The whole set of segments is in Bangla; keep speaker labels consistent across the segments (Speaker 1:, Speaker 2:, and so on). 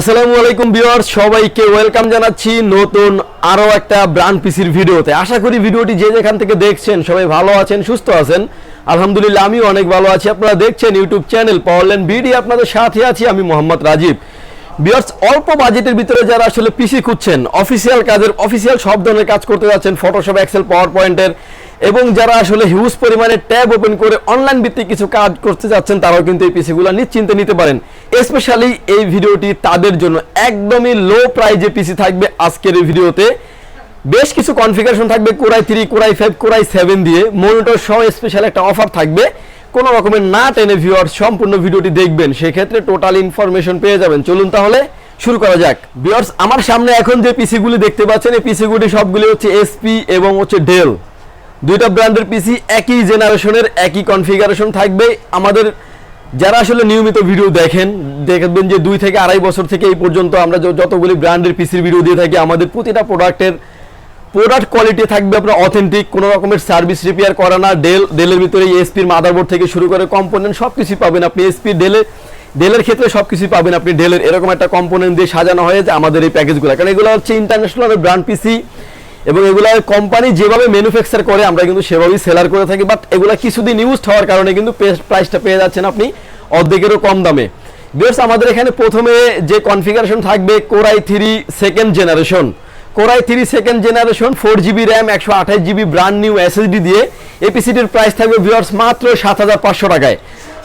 Speaker 1: আসসালামু আলাইকুম ভিউয়ার্স, সবাইকে ওয়েলকাম জানাচ্ছি নতুন আরও একটা ব্র্যান্ড পিসির ভিডিওতে। আশা করি ভিডিওটি যে যেখান থেকে দেখছেন সবাই ভালো আছেন, সুস্থ আছেন। আলহামদুলিল্লাহ, আমিও অনেক ভালো আছি। আপনারা দেখছেন ইউটিউব চ্যানেল পাওয়ারল্যান্ড বিডি আপনাদের সাথে আছি আমি মোহাম্মদ রাজীব। ভিউয়ার্স, অল্প বাজেটের ভিতরে যারা আসলে পিসি খুঁজছেন অফিসিয়াল কাজের অফিসিয়াল সব ধরনের কাজ করতে যাচ্ছেন ফটোশপ এক্সেল পাওয়ার পয়েন্টের এবং যারা আসলে হিউজ পরিমাণে ট্যাব ওপেন করে অনলাইন ভিত্তিক কিছু কাজ করতে যাচ্ছেন, তারাও কিন্তু এই পিসিগুলো নিশ্চিন্তে নিতে পারেন। স্পেশালি এই ভিডিওটি তাদের জন্য একদমই লো প্রাইজে পিসি থাকবে আজকের এই ভিডিওতে। বেশ কিছু কনফিগারেশন থাকবে core i three core i five core i seven দিয়ে। মনিটর সহ স্পেশাল একটা অফার থাকবে। কোনো রকমের না টেনে ভিউয়ার সম্পূর্ণ ভিডিওটি দেখবেন। সেক্ষেত্রে টোটাল ইনফরমেশন পেয়ে যাবেন। চলুন তাহলে শুরু করা যাক। ভিউয়ার্স আমার সামনে এখন যে পিসিগুলি দেখতে পাচ্ছেন, এই পিসিগুলি সবগুলি হচ্ছে এসপি এবং হচ্ছে ডেল দুইটা ব্র্যান্ডের পিসি একই জেনারেশনের একই কনফিগারেশন থাকবে। আমাদের যারা আসলে নিয়মিত ভিডিও দেখেন, দেখবেন যে দুই থেকে আড়াই বছর থেকে এই পর্যন্ত আমরা যতগুলি ব্র্যান্ডের পিসির ভিডিও দিয়ে থাকি, আমাদের প্রতিটা প্রোডাক্টের প্রোডাক্ট কোয়ালিটি থাকবে আপনার অথেন্টিক কোনো রকমের সার্ভিস রিপেয়ার করা না ডেল ডেলের ভিতরে এসপির মাদারবোর্ড থেকে শুরু করে কম্পোনেন্ট সব কিছুই পাবেন আপনি এসপি ডেলে ডেলের ক্ষেত্রে সব কিছুই পাবেন আপনি ডেলের এরকম একটা কম্পোনেন্ট দিয়ে সাজানো হয়েছে আমাদের এই প্যাকেজগুলো কারণ এগুলো হচ্ছে ইন্টারন্যাশনাল ব্র্যান্ড পিসি এবং এগুলা কোম্পানি যেভাবে ম্যানুফ্যাকচার করে, আমরা কিন্তু সেভাবেই সেলার করে থাকি বাট এগুলা কিছুদিন ইউজ হওয়ার কারণে কিন্তু প্রাইসটা পেয়ে যাচ্ছেন আপনি অর্ধেকেরও কম দামে। বিয়ার্স আমাদের এখানে প্রথমে যে কনফিগারেশন থাকবে core i three second generation core i three second generation four GB RAM একশো আঠাশ জিবি ব্র্যান্ড নিউ এসএসডি দিয়ে এপিসিটির প্রাইস থাকবে ভিউয়ার্স মাত্র সাত হাজার পাঁচশো টাকায়।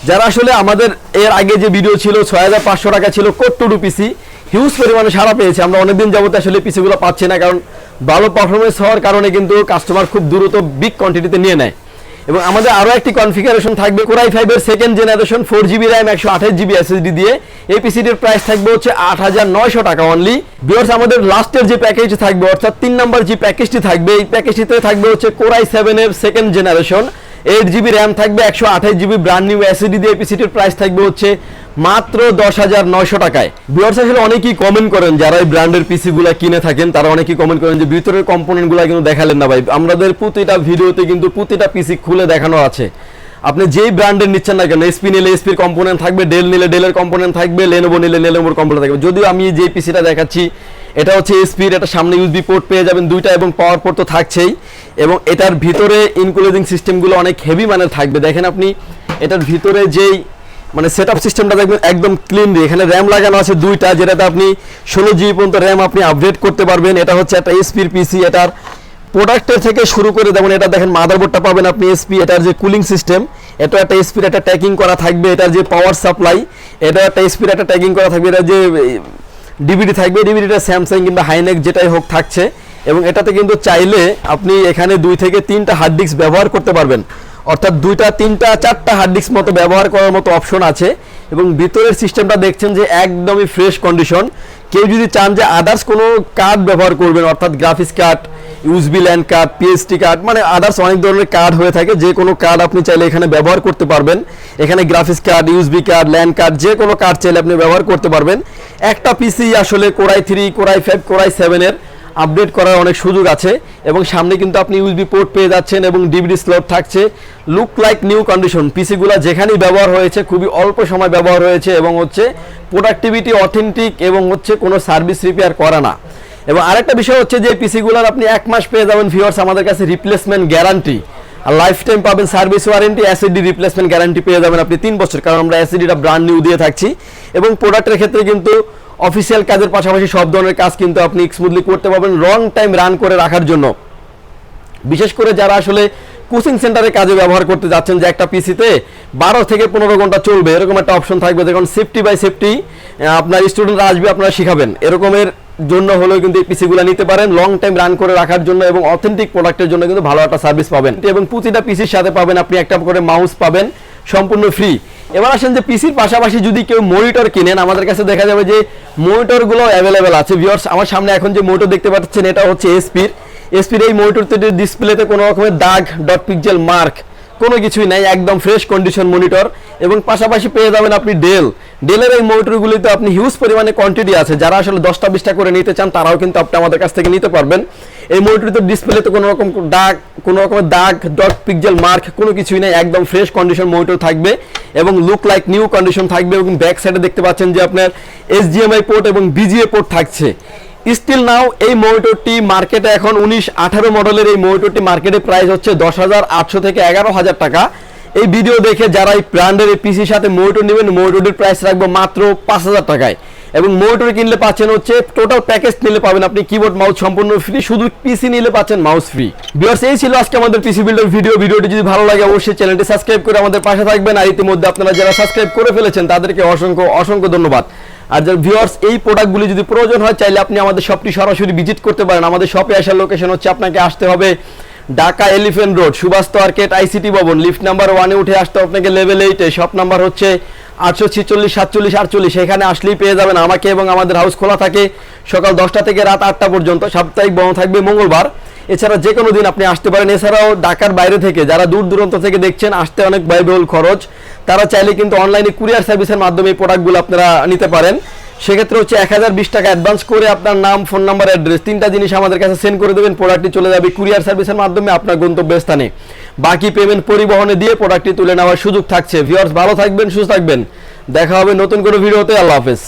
Speaker 1: যারা আসলে আমাদের এর আগে যে ভিডিও ছিল, ছয় হাজার পাঁচশো টাকা ছিল কোট্টুডু পিসি হিউজ পরিমাণে সারা পেয়েছে। আমরা অনেকদিন যাবত আসলে পিসিগুলো পাচ্ছি না, কারণ ভালো পারফরমেন্স হওয়ার কারণে কিন্তু কাস্টমার খুব দ্রুত বিগ কোয়ান্টিটিতে নিয়ে নেয়। এবং আমাদের আরও একটি কনফিগারেশন থাকবে কোরাই ফাইভের second generation four GB RAM একশো আঠাশ জিবি এসএসডি দিয়ে। এই পিসিটির প্রাইস থাকবে হচ্ছে আট হাজার নয়শো টাকা অনলি বিয়ার্স আমাদের লাস্টের যে প্যাকেজ থাকবে, অর্থাৎ তিন নম্বর যে প্যাকেজটি থাকবে, এই প্যাকেজটিতে থাকবে হচ্ছে কোরাই সেভেনের second generation eight GB RAM থাকবে, একশো আঠাশ জিবি ব্র্যান্ড নিউ এসএসডি দিয়ে পিসিটির প্রাইস থাকবে হচ্ছে মাত্র দশ হাজার নয়শো টাকায়। বিয়ার্স আসলে অনেকেই কমেন্ট করেন, যারা এই ব্র্যান্ডের পিসি গুলা কিনে থাকেন, তারা অনেকেই কমেন্ট করেন যে ভিতরের কম্পোনেন্টগুলা কিন্তু দেখালেন না ভাই। আমাদের প্রতিটা ভিডিওতে কিন্তু প্রতিটা পিসি খুলে দেখানো আছে। আপনি যেই ব্র্যান্ডের নিচ্ছেন না কেন এসপি নিলে এসপির কম্পোনেন্ট থাকবে ডেল নিলে ডেলের কম্পোনেন্ট থাকবে লেনোভো নিলে লেনোভোর কম্পোনেন্ট থাকবে। যদিও আমি যে পিসিটা দেখাচ্ছি এটা হচ্ছে এসপির এটা সামনে ইউএসবি পোর্ট পেয়ে যাবেন, দুইটা এবং পাওয়ার পোর্ট তো থাকছেই। এবং এটার ভিতরে ইনক্লুডিং সিস্টেমগুলো অনেক হেভি মানের থাকবে। দেখেন আপনি, এটার ভিতরে যেই মানে সেট আপ সিস্টেমটা দেখবেন একদম ক্লিন এখানে র্যাম লাগানো আছে দুইটা, যেটাতে আপনি ষোলো জিবি পর্যন্ত র্যাম আপনি আপডেট করতে পারবেন। এটা হচ্ছে একটা এসপির পিসি এটার প্রোডাক্টের থেকে শুরু করে যেমন এটা দেখেন মাদারবোর্ডটা পাবেন আপনি এসপি এটার যে কুলিং সিস্টেম এটা একটা এসপির একটা ট্যাকিং করা থাকবে। এটার যে পাওয়ার সাপ্লাই এটা একটা এসপির একটা ট্যাকিং করা থাকবে। এটা যে ডিভিডি থাকবে ডিভিডিটা স্যামসাং কিংবা হাইনেক যেটাই হোক থাকছে। এবং এটাতে কিন্তু চাইলে আপনি এখানে দুই থেকে তিনটা হার্ড ডিস্ক ব্যবহার করতে পারবেন। অর্থাৎ দুইটা, তিনটা, চারটা হার্ড ডিস্ক মতো ব্যবহার করার মতো অপশন আছে। এবং ভিতরের সিস্টেমটা দেখছেন যে একদমই ফ্রেশ কন্ডিশন কেউ যদি চান যে আদার্স কোনো কার্ড ব্যবহার করবেন, অর্থাৎ graphics card USB LAN card PST card মানে আদার্স অনেক ধরনের কার্ড হয়ে থাকে। যে কোনো কার্ড আপনি চাইলে এখানে ব্যবহার করতে পারবেন। এখানে graphics card USB card LAN card যে কোনো কার্ড চাইলে আপনি ব্যবহার করতে পারবেন। একটা পিসি আসলে core i three core i five core i সেভেনের আপডেট করার অনেক সুযোগ আছে এবং সামনে কিন্তু আপনি ইউএসবি পোর্ট পেয়ে যাচ্ছেন এবং ডিভিডি স্লট থাকছে। লুক লাইক নিউ কন্ডিশন পিসিগুলো যেখানেই ব্যবহার হয়েছে, খুবই অল্প সময় ব্যবহার হয়েছে এবং হচ্ছে প্রোডাক্টিভিটি অথেন্টিক এবং হচ্ছে কোনো সার্ভিস রিপেয়ার করা না। এবং আরেকটা বিষয় হচ্ছে যে পিসিগুলোর আপনি এক মাস পেয়ে যাবেন ভিউয়ার্স আমাদের কাছে রিপ্লেসমেন্ট গ্যারান্টি আর লাইফ টাইম পাবেন সার্ভিস ওয়ারেন্টি অ্যাসিডি রিপ্লেসমেন্ট গ্যারান্টি পেয়ে যাবেন আপনি তিন বছর, কারণ আমরা অ্যাসিডিটা ব্র্যান্ড নিউ দিয়ে থাকছি। এবং প্রোডাক্টের ক্ষেত্রে কিন্তু অফিসিয়াল কাজের পাশাপাশি সব ধরনের কাজ কিন্তু আপনি স্মুথলি করতে পারবেন লং টাইম রান করে রাখার জন্য। বিশেষ করে যারা আসলে কোচিং সেন্টারে কাজে ব্যবহার করতে যাচ্ছেন, যে একটা পিসিতে বারো থেকে পনেরো ঘণ্টা চলবে, এরকম একটা অপশন থাকবে দেখুন সেফটি বাই সেফটি আপনার স্টুডেন্টরা আসবে, আপনারা শিখাবেন। এরকমের জন্য হলেও কিন্তু এই পিসিগুলো নিতে পারেন। লং টাইম রান করে রাখার জন্য এবং অথেন্টিক প্রোডাক্টের জন্য কিন্তু ভালো একটা সার্ভিস পাবেন। এবং প্রতিটা পিসির সাথে পাবেন আপনি একটা করে মাউস পাবেন, সম্পূর্ণ ফ্রি এবার আসেন যে পিসির পাশাপাশি যদি কেউ মনিটর কিনেন, আমাদের কাছে দেখা যাবে যে মনিটরগুলো অ্যাভেলেবেল আছে। ভিউয়ার্স আমার সামনে এখন যে মনিটর দেখতে পাচ্ছেন, এটা হচ্ছে এসপির এসপির এই মনিটরতে ডিসপ্লেতে কোনো রকমের দাগ ডট পিকজেল মার্ক কোনো কিছুই নাই, একদম ফ্রেশ কন্ডিশন মনিটর এবং পাশাপাশি পেয়ে যাবেন আপনি ডেল ডেলের এই মনিটরগুলিতে আপনি হিউজ পরিমাণে কোয়ান্টিটি আছে। যারা আসলে দশটা, বিশটা করে নিতে চান, তারাও কিন্তু আপনি আমাদের কাছ থেকে নিতে পারবেন। এই মনিটরিতে ডিসপ্লেতে কোনো রকম দাগ, কোনো রকমের দাগ ডট পিকজেল মার্ক কোনো কিছুই নেই। একদম ফ্রেশ কন্ডিশন মনিটর থাকবে এবং লুক লাইক নিউ কন্ডিশন থাকবে এবং ব্যাক সাইডে দেখতে পাচ্ছেন যে আপনার এইচডিএমআই পোর্ট এবং বিজিএ পোর্ট থাকছে। স্টিল নাও এই মনিটরটি মার্কেটে এখন উনিশ, আঠারো মডেলের এই মনিটরটি মার্কেটে প্রাইস হচ্ছে দশ হাজার আটশো থেকে এগারো হাজার টাকা। এই ভিডিও দেখে যারা এই ব্র্যান্ডের এই পিসির সাথে মনিটর নেবেন মনিটরটির প্রাইস রাখব মাত্র পাঁচ হাজার টাকায়। এবং মনিটর কিনলে পাচ্ছেন হচ্ছে টোটাল প্যাকেজ নিলে পাবেন আপনি কিবোর্ড মাউস সম্পূর্ণ ফ্রি শুধু পিসি নিলে পাচ্ছেন মাউস ফ্রি বিয়ার্স এই ছিল আজকে আমাদের পিসি বিল্ডার ভিডিও ভিডিওটি যদি ভালো লাগে, অবশ্যই চ্যানেলটি সাবস্ক্রাইব করে আমাদের পাশে থাকবেন। আর ইতিমধ্যে আপনারা যারা সাবস্ক্রাইব করে ফেলেছেন, তাদেরকে অসংখ্য অসংখ্য ধন্যবাদ। আর যার ভিউয়ার্স এই প্রোডাক্টগুলি যদি প্রয়োজন হয়, চাইলে আপনি আমাদের শপটি সরাসরি ভিজিট করতে পারেন। আমাদের শপে আসার লোকেশন হচ্ছে আপনাকে আসতে হবে Dhaka elephant road, Subhash market ICT Bhaban, lift number ওয়ানে উঠে আসতে আপনাকে লেভেল এইটে শপ নাম্বার হচ্ছে আটশো ছিচল্লিশ, সাতচল্লিশ, আটচল্লিশ। এখানে আসলেই পেয়ে যাবেন আমাকে এবং আমাদের হাউস খোলা থাকে সকাল দশটা থেকে রাত আটটা পর্যন্ত, সাপ্তাহিক বন্ধ থাকবে মঙ্গলবার। এছাড়া যে কোনো দিন আপনি আসতে পারেন। এছাড়াও ঢাকার বাইরে থেকে যারা দূর দূরান্ত থেকে দেখছেন, আসতে অনেক ব্যয়বহুল খরচ। তারা চাইলে কিন্তু অনলাইনে কুরিয়ার সার্ভিসের মাধ্যমে এই প্রোডাক্টগুলো আপনারা নিতে পারেন। সেক্ষেত্রে হচ্ছে এক হাজার বিশ টাকা অ্যাডভান্স করে আপনার নাম ফোন নাম্বার অ্যাড্রেস তিনটা জিনিস আমাদের কাছে সেন্ড করে দেবেন প্রোডাক্টটি চলে যাবে কুরিয়ার সার্ভিসের মাধ্যমে আপনার গন্তব্যস্থানে। বাকি পেমেন্ট পরিবহনে দিয়ে প্রোডাক্টটি তুলে নেওয়ার সুযোগ থাকছে। ভিওর্স ভালো থাকবেন, সুস্থ থাকবেন। দেখা হবে নতুন কোনো ভিডিওতে। আল্লাহ হাফেজ।